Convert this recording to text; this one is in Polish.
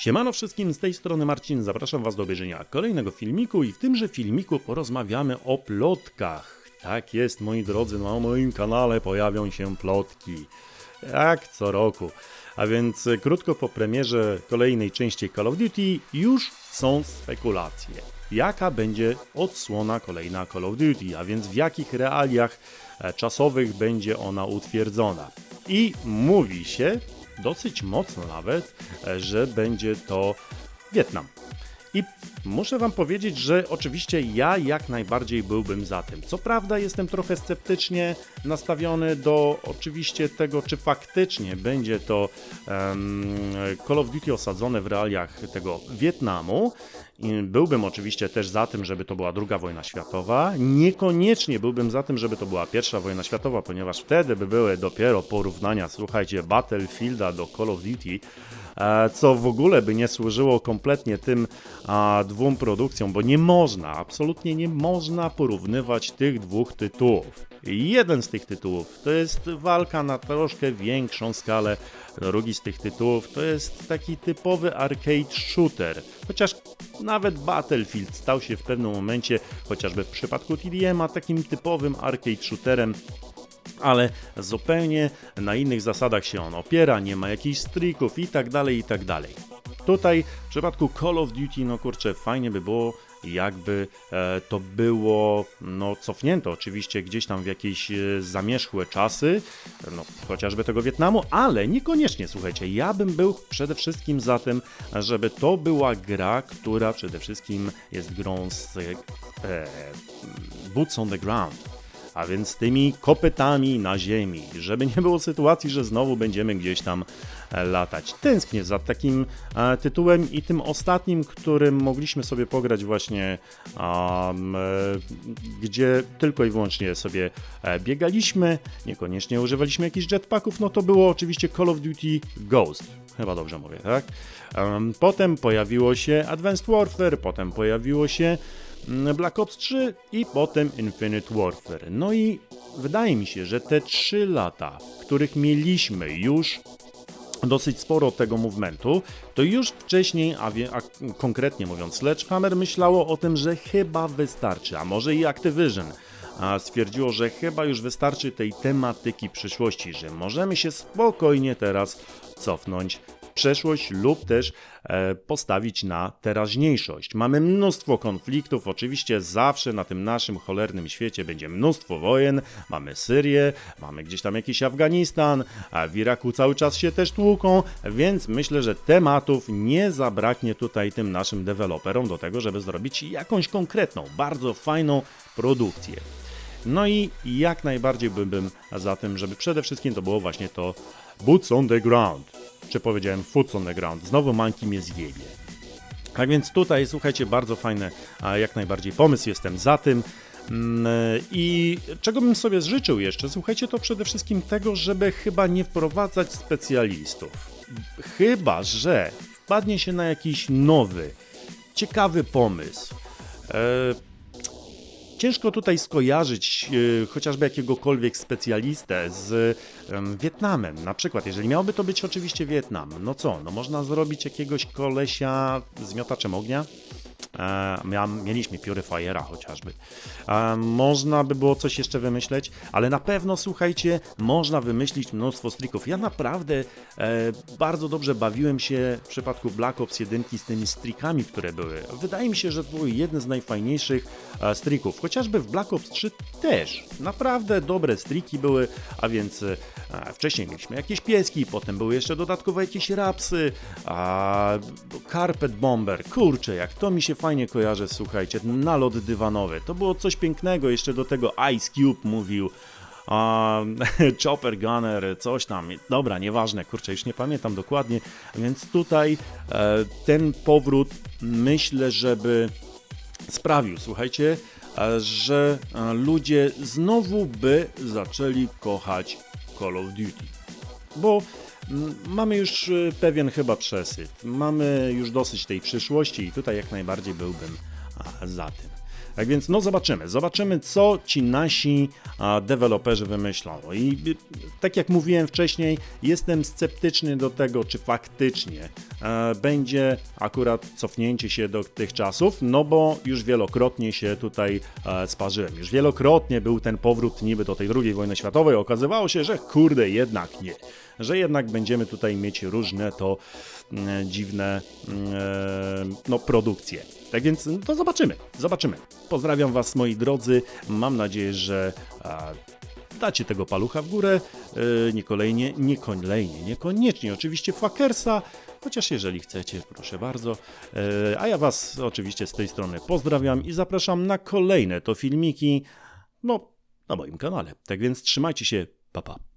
Siemano wszystkim, z tej strony Marcin, zapraszam Was do obejrzenia kolejnego filmiku i w tymże filmiku porozmawiamy o plotkach. Tak jest, moi drodzy, na moim kanale pojawią się plotki. Jak co roku. A więc e, krótko po premierze kolejnej części Call of Duty już są spekulacje. Jaka będzie odsłona kolejna Call of Duty, a więc w jakich realiach e, czasowych będzie ona utwierdzona. I mówi się, dosyć mocno nawet, e, że będzie to Wietnam. I muszę Wam powiedzieć, że oczywiście ja jak najbardziej byłbym za tym. Co prawda jestem trochę sceptycznie nastawiony do oczywiście tego, czy faktycznie będzie to em, Call of Duty osadzone w realiach tego Wietnamu. Byłbym oczywiście też za tym, żeby to była druga wojna światowa. Niekoniecznie byłbym za tym, żeby to była pierwsza wojna światowa, ponieważ wtedy by były dopiero porównania, słuchajcie, Battlefielda do Call of Duty e, co w ogóle by nie służyło kompletnie tym a, dwóm produkcjom, bo nie można, absolutnie nie można porównywać tych dwóch tytułów. Jeden z tych tytułów to jest walka na troszkę większą skalę, drugi z tych tytułów to jest taki typowy arcade shooter, chociaż nawet Battlefield stał się w pewnym momencie, chociażby w przypadku TDM, takim typowym arcade shooterem, ale zupełnie na innych zasadach się on opiera, nie ma jakichś strików i tak dalej, i tak dalej. Tutaj w przypadku Call of Duty, no kurczę, fajnie by było, jakby e, to było no, cofnięte oczywiście gdzieś tam w jakieś e, zamierzchłe czasy, no, chociażby tego Wietnamu, ale niekoniecznie, słuchajcie, ja bym był przede wszystkim za tym, żeby to była gra, która przede wszystkim jest grą z e, boots on the ground a więc tymi kopytami na ziemi, żeby nie było sytuacji, że znowu będziemy gdzieś tam latać. Tęsknię za takim e, tytułem i tym ostatnim, którym mogliśmy sobie pograć właśnie, um, gdzie tylko i wyłącznie sobie e, biegaliśmy, niekoniecznie używaliśmy jakichś jetpacków, no to było oczywiście Call of Duty Ghost. Chyba dobrze mówię, tak? Em, potem pojawiło się Advanced Warfare, potem pojawiło się mm, Black Ops 3 i potem Infinite Warfare. No i wydaje mi się, że te 3 lata, których mieliśmy już dosyć sporo tego movementu, to już wcześniej, a, wie, a konkretnie mówiąc, Sledgehammer myślało o tym, że chyba wystarczy, a może i Activision. A stwierdziło, że chyba już wystarczy tej tematyki przyszłości, że możemy się spokojnie teraz cofnąć przeszłość lub też e, postawić na teraźniejszość. Mamy mnóstwo konfliktów, oczywiście zawsze na tym naszym cholernym świecie będzie mnóstwo wojen, mamy Syrię, mamy gdzieś tam jakiś Afganistan, a w Iraku cały czas się też tłuką, więc myślę, że tematów nie zabraknie tutaj tym naszym deweloperom do tego, żeby zrobić jakąś konkretną, bardzo fajną produkcję. No i jak najbardziej byłbym za tym, żeby przede wszystkim to było właśnie to boots on the ground. Czy powiedziałem foot on the ground. Znowu manki mnie zwiebie. Tak więc tutaj, słuchajcie, bardzo fajny, a jak najbardziej pomysł, jestem za tym. Mm, I czego bym sobie życzył jeszcze? Słuchajcie, to przede wszystkim tego, żeby chyba nie wprowadzać specjalistów. Chyba, że wpadnie się na jakiś nowy, ciekawy pomysł. Ciężko tutaj skojarzyć e, chociażby jakiegokolwiek specjalistę z em, Wietnamem. Na przykład, jeżeli miałby to być oczywiście Wietnam, no co, no można zrobić jakiegoś kolesia z miotaczem ognia? E, mieliśmy Purifiera chociażby. E, można by było coś jeszcze wymyśleć, ale na pewno, słuchajcie, można wymyślić mnóstwo strików. Ja naprawdę e, bardzo dobrze bawiłem się w przypadku Black Ops 1 z tymi strikami, które były. Wydaje mi się, że to były jedne z najfajniejszych strików. Chociażby w Black Ops 3 też. Naprawdę dobre striki były, a więc wcześniej mieliśmy jakieś pieski, potem były jeszcze dodatkowo jakieś rapsy, a Carpet Bomber. Kurczę, jak to mi się fajnie kojarzy, słuchajcie, nalot dywanowy. To było coś pięknego, jeszcze do tego Ice Cube mówił. A, Chopper Gunner, coś tam. Dobra, nieważne, kurczę, już nie pamiętam dokładnie. Więc tutaj e, ten powrót myślę, żeby sprawił, słuchajcie, e, że e, ludzie znowu by zaczęli kochać Call of Duty. Bo mamy już y, pewien chyba przesyt. Mamy już dosyć tej przyszłości i tutaj jak najbardziej byłbym za tym. Tak więc no zobaczymy, zobaczymy co ci nasi deweloperzy wymyślą. I y, tak jak mówiłem wcześniej, jestem sceptyczny do tego, czy faktycznie e, będzie akurat cofnięcie się do tych czasów, no bo już wielokrotnie się tutaj e, sparzyłem. Już wielokrotnie był ten powrót niby do tej II wojny światowej. Okazywało się, że kurde, jednak nie. Że jednak będziemy tutaj mieć różne to mm, dziwne mm, e, no, produkcje. Tak więc no, to zobaczymy, zobaczymy. Pozdrawiam Was moi drodzy. Mam nadzieję, że a, dacie tego palucha w górę. E, nie kolejnie, nie kolejnie, niekoniecznie oczywiście Fakersa, chociaż jeżeli chcecie, proszę bardzo. E, a ja Was oczywiście z tej strony pozdrawiam i zapraszam na kolejne to filmiki, no, na moim kanale. Tak więc trzymajcie się, pa pa.